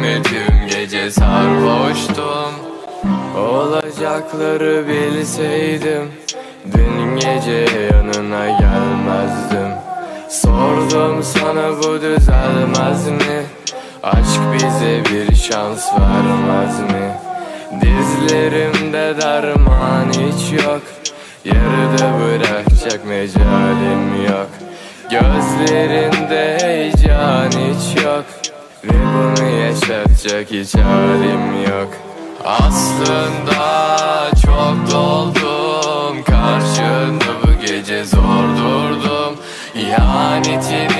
Tüm gece sarhoştum. Olacakları bilseydim Dün gece yanına gelmezdim. Sordum sana bu düzelmez mi? Aşk bize bir şans vermez mi? Dizlerimde derman hiç yok. Yarıda bırakacak mecalim yok. Gözlerinde heyecan hiç yok. Ve bunu yaşatacak hiç halim yok. Aslında çok doldum. Karşında bu gece zor durdum. İhanetini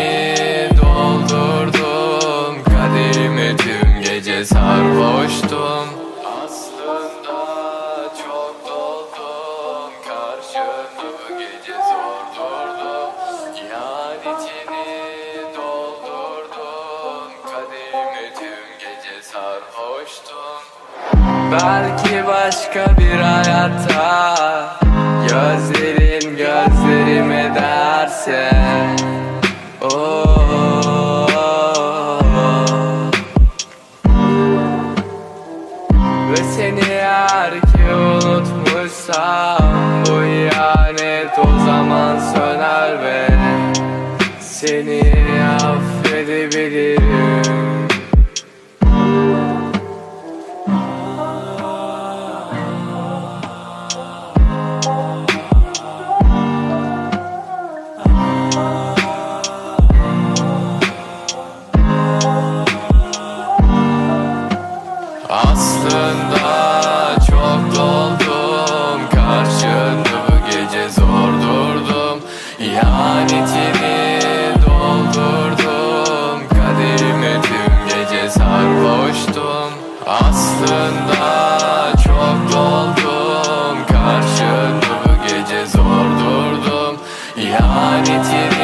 sarhoştum Belki başka bir hayatta Gözlerin gözlerime derse oh. Ve seni eğer unutmuşsam Bu ihanet o zaman söner ve Seni affedebilirim Aslında çok doldum Karşında bu gece zor durdum. İhanetini doldurdum Kaderime tüm gece sarhoştum. Aslında çok doldum Karşında bu gece zor durdum. İhanetini